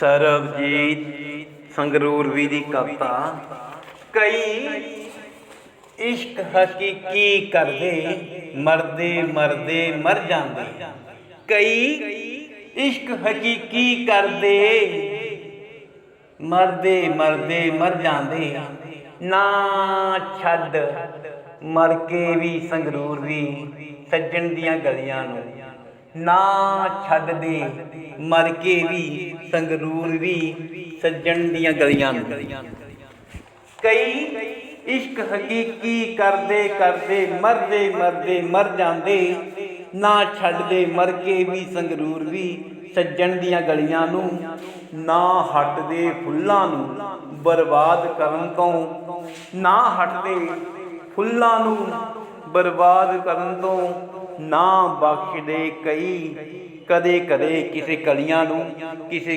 ਸਰਬਜੀਤ ਸੰਗਰੂਰਵੀ ਦੀ ਕਵਿਤਾ, ਕਈ ਇਸ਼ਕ ਹਕੀਕੀ ਕਰਦੇ, ਮਰਦੇ ਮਰਦੇ ਮਰ ਜਾਂਦੇ। ਕਈ ਇਸ਼ਕ ਹਕੀਕੀ ਕਰਦੇ, ਮਰਦੇ ਮਰਦੇ ਮਰ ਜਾਂਦੇ। ਨਾ ਛੱਡ ਮਰ ਕੇ ਵੀ ਸੰਗਰੂਰ ਵੀ ਸੱਜਣ ਦੀਆਂ ਗਲੀਆਂ ਨੂੰ। ਨਾ ਛੱਡ ਦੇ ਮਰ ਕੇ ਵੀ, ਸੰਗਰੂਰ ਵੀ, ਸੱਜਣ ਦੀਆਂ ਗਲੀਆਂ ਨੂੰ। ਕਈ ਇਸ਼ਕ ਹਕੀਕੀ ਕਰਦੇ ਕਰਦੇ, ਮਰਦੇ ਮਰਦੇ, ਮਰ ਜਾਂਦੇ। ਨਾ ਛੱਡਦੇ ਮਰ ਕੇ ਵੀ, ਸੰਗਰੂਰ ਵੀ, ਸੱਜਣ ਦੀਆਂ ਗਲੀਆਂ ਨੂੰ। ਨਾ ਹਟਦੇ ਫੁੱਲਾਂ ਨੂੰ, ਬਰਬਾਦ ਕਰਨ ਤੋਂ। ਨਾ ਹਟਦੇ ਫੁੱਲਾਂ ਨੂੰ ਬਰਬਾਦ ਕਰਨ ਤੋਂ ਨਾ ਬਖਸ਼ਦੇ ਕਈ। ਕਦੇ ਕਦੇ ਕਿਸੇ ਕਲੀਆਂ ਨੂੰ ਕਿਸੇ